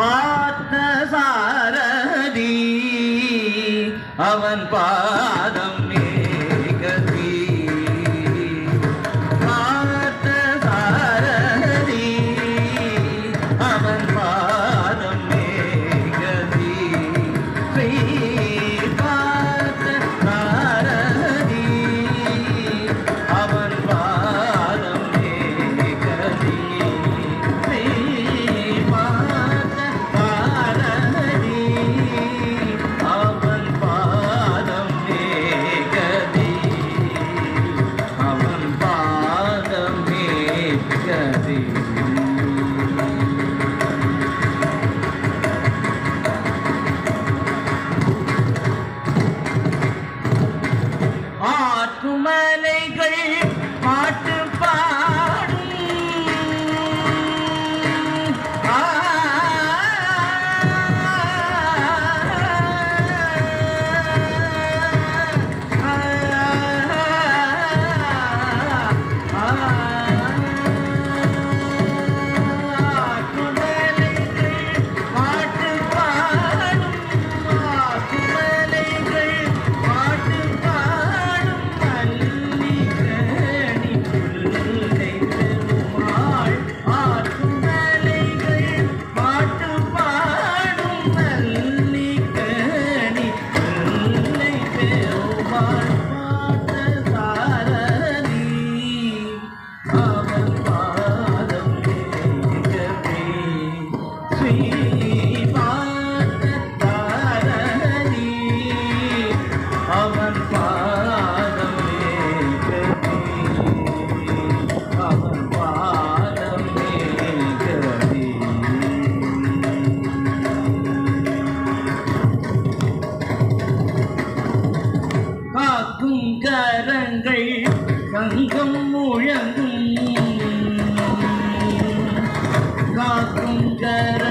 பார்த்த சாரதி அவன் பா time. காக்கும் கர